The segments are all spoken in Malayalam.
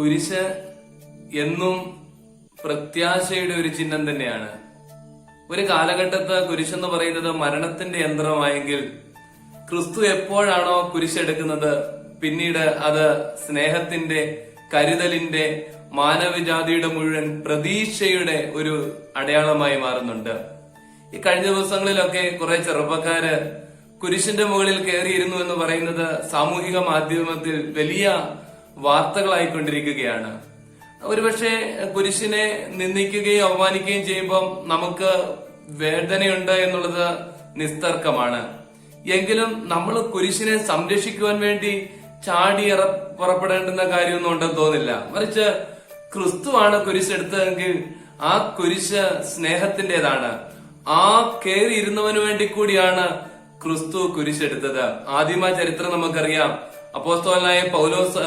കുരിശ് എന്നും പ്രത്യാശയുടെ ഒരു ചിഹ്നം തന്നെയാണ്. ഒരു കാലഘട്ടത്ത് കുരിശെന്ന് പറയുന്നത് മരണത്തിന്റെ യന്ത്രമായെങ്കിൽ ക്രിസ്തു എപ്പോഴാണോ കുരിശെടുക്കുന്നത് പിന്നീട് അത് സ്നേഹത്തിന്റെ കരുതലിന്റെ മാനവജാതിയുടെ മുഴുവൻ പ്രതീക്ഷയുടെ ഒരു അടയാളമായി മാറുന്നുണ്ട്. ഈ കഴിഞ്ഞ ദിവസങ്ങളിലൊക്കെ കുറെ ചെറുപ്പക്കാര് കുരിശിന്റെ മുകളിൽ കയറിയിരുന്നു എന്ന് പറയുന്നത് സാമൂഹിക മാധ്യമത്തിൽ വലിയ വാർത്തകളായിക്കൊണ്ടിരിക്കുകയാണ്. ഒരുപക്ഷെ കുരിശിനെ നിന്ദിക്കുകയും അപമാനിക്കുകയും ചെയ്യുമ്പം നമുക്ക് വേദനയുണ്ട് എന്നുള്ളത് നിസ്തർക്കമാണ്. എങ്കിലും നമ്മൾ കുരിശിനെ സംരക്ഷിക്കുവാൻ വേണ്ടി ചാടി ഇറ പുറപ്പെടേണ്ടുന്ന കാര്യമൊന്നും ഉണ്ടെന്ന് തോന്നില്ല. മറിച്ച് ക്രിസ്തുവാണ് കുരിശെടുത്തതെങ്കിൽ ആ കുരിശ് സ്നേഹത്തിന്റേതാണ് ആ കയറി ഇരുന്നവന് വേണ്ടി കൂടിയാണ് ക്രിസ്തു കുരിശെടുത്തത് ആദിമ ചരിത്രം നമുക്കറിയാം. അപ്പോസ്തോലനായ പൗലോസ്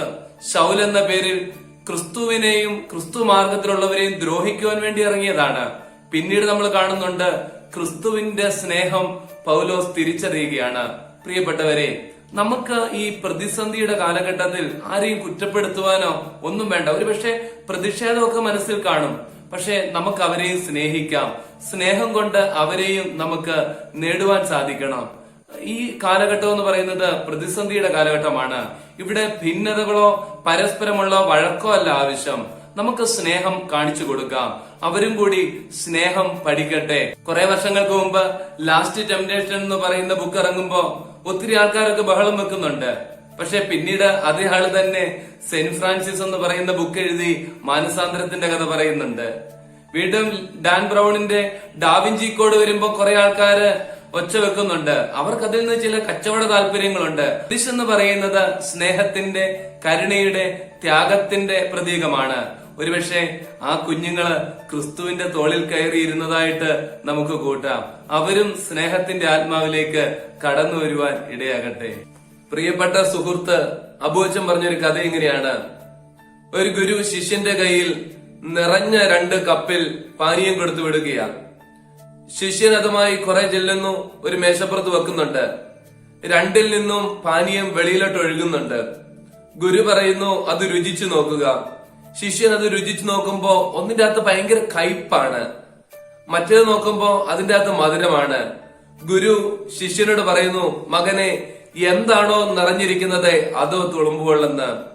ശൗൽ എന്ന പേരിൽ ക്രിസ്തുവിനെയും ക്രിസ്തു മാർഗത്തിലുള്ളവരെയും ദ്രോഹിക്കുവാൻ വേണ്ടി ഇറങ്ങിയതാണ്. പിന്നീട് നമ്മൾ കാണുന്നുണ്ട് ക്രിസ്തുവിന്റെ സ്നേഹം പൗലോസ് തിരിച്ചറിയുകയാണ്. പ്രിയപ്പെട്ടവരെ നമുക്ക് ഈ പ്രതിസന്ധിയുടെ കാലഘട്ടത്തിൽ ആരെയും കുറ്റപ്പെടുത്തുവാനോ ഒന്നും വേണ്ട. ഒരുപക്ഷെ പ്രതിഷേധമൊക്കെ മനസ്സിൽ കാണും. പക്ഷെ നമുക്ക് അവരെയും സ്നേഹിക്കാം. സ്നേഹം കൊണ്ട് അവരെയും നമുക്ക് നേടുവാൻ സാധിക്കണം. ഈ കാലഘട്ടം എന്ന് പറയുന്നത് പ്രതിസന്ധിയുടെ കാലഘട്ടമാണ്. ഇവിടെ ഭിന്നതകളോ പരസ്പരമുള്ള വഴക്കോ അല്ല ആവശ്യം. നമുക്ക് സ്നേഹം കാണിച്ചു കൊടുക്കാം. അവരും കൂടി സ്നേഹം പഠിക്കട്ടെ. കുറെ വർഷങ്ങൾക്ക് മുമ്പ് ലാസ്റ്റ് ടെംപ്ടേഷൻ എന്ന് പറയുന്ന ബുക്ക് ഇറങ്ങുമ്പോ ഒത്തിരി ആൾക്കാരൊക്കെ ബഹളം വെക്കുന്നുണ്ട്. പക്ഷെ പിന്നീട് അതേ ആൾ തന്നെ സെന്റ് ഫ്രാൻസിസ് എന്ന് പറയുന്ന ബുക്ക് എഴുതി മാനസാന്തരത്തിന്റെ കഥ പറയുന്നുണ്ട്. വീണ്ടും ഡാൻ ബ്രൗണിന്റെ ഡാവിഞ്ചി കോഡ് വരുമ്പോ കുറെ ആൾക്കാര് ഒച്ച വെക്കുന്നുണ്ട്. അവർക്ക് അതിൽ നിന്ന് ചില കച്ചവട താല്പര്യങ്ങളുണ്ട്. കുരിശ് എന്ന് പറയുന്നത് സ്നേഹത്തിന്റെ കരുണയുടെ ത്യാഗത്തിന്റെ പ്രതീകമാണ്. ഒരുപക്ഷെ ആ കുഞ്ഞുങ്ങൾ ക്രിസ്തുവിന്റെ തോളിൽ കയറി ഇരുന്നതായിട്ട് നമുക്ക് കൂട്ടാം. അവരും സ്നേഹത്തിന്റെ ആത്മാവിലേക്ക് കടന്നു വരുവാൻ ഇടയാകട്ടെ. പ്രിയപ്പെട്ട സുഹൃത്ത് അബൂച്ചൻ പറഞ്ഞൊരു കഥ ഇങ്ങനെയാണ്. ഒരു ഗുരു ശിഷ്യന്റെ കയ്യിൽ നിറഞ്ഞ രണ്ട് കപ്പിൽ പാനീയം കൊടുത്തു വിടുകയാണ് ശിഷ്യൻ അതുമായി കുറെ ചെല്ലുന്നു ഒരു മേശപ്പുറത്ത് വെക്കുന്നുണ്ട്. രണ്ടിൽ നിന്നും പാനീയം വെളിയിലോട്ട് ഒഴുകുന്നുണ്ട്. ഗുരു പറയുന്നു അത് രുചിച്ചു നോക്കുക. ശിഷ്യൻ അത് രുചിച്ചു നോക്കുമ്പോ ഒന്നിന്റെ അകത്ത് ഭയങ്കര കയ്പാണ്. മറ്റേത് നോക്കുമ്പോ അതിന്റെ അകത്ത് മധുരമാണ്. ഗുരു ശിഷ്യനോട് പറയുന്നു മകനെ എന്താണോ നിറഞ്ഞിരിക്കുന്നത് അതോ തുളുമ്പുകൊള്ളെന്ന്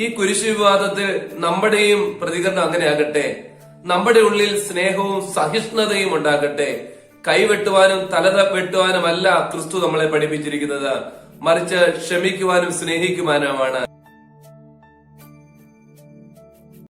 ഈ കുരിശു വിവാദത്തിൽ നമ്മുടെയും പ്രതികരണം അങ്ങനെയാകട്ടെ. നമ്മുടെ ഉള്ളിൽ സ്നേഹവും സഹിഷ്ണുതയും ഉണ്ടാകട്ടെ. കൈവെട്ടുവാനും തല വെട്ടുവാനും അല്ല ക്രിസ്തു നമ്മളെ പഠിപ്പിച്ചിരിക്കുന്നത്. മറിച്ച് ക്ഷമിക്കുവാനും സ്നേഹിക്കുവാനുമാണ്.